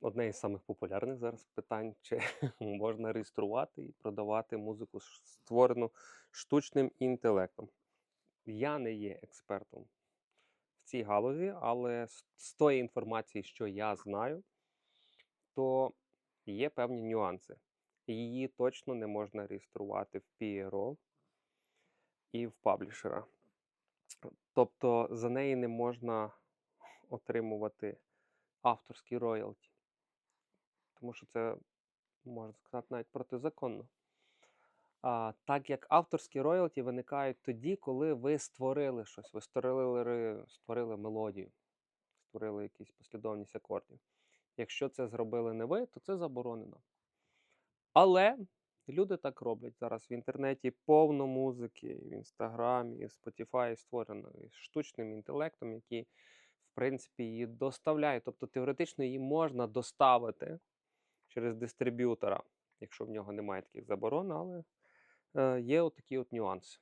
Одне із самих популярних зараз питань, чи можна реєструвати і продавати музику, створену штучним інтелектом. Я не є експертом в цій галузі, але з тої інформації, що я знаю, то є певні нюанси. Її точно не можна реєструвати в PRO і в паблішера. Тобто за неї не можна отримувати авторські роялті, тому що це, можна сказати, навіть протизаконно. А, так як авторські роялті виникають тоді, коли ви створили щось, ви створили, створили мелодію, створили якусь послідовність акордів. Якщо це зробили не ви, то це заборонено. Але люди так роблять зараз в інтернеті повно музики, в інстаграмі, і в Spotify створено штучним інтелектом, який, принципі, її доставляє. Тобто теоретично її можна доставити через дистриб'ютора, якщо в нього немає таких заборон, але е, є отакі от нюанси.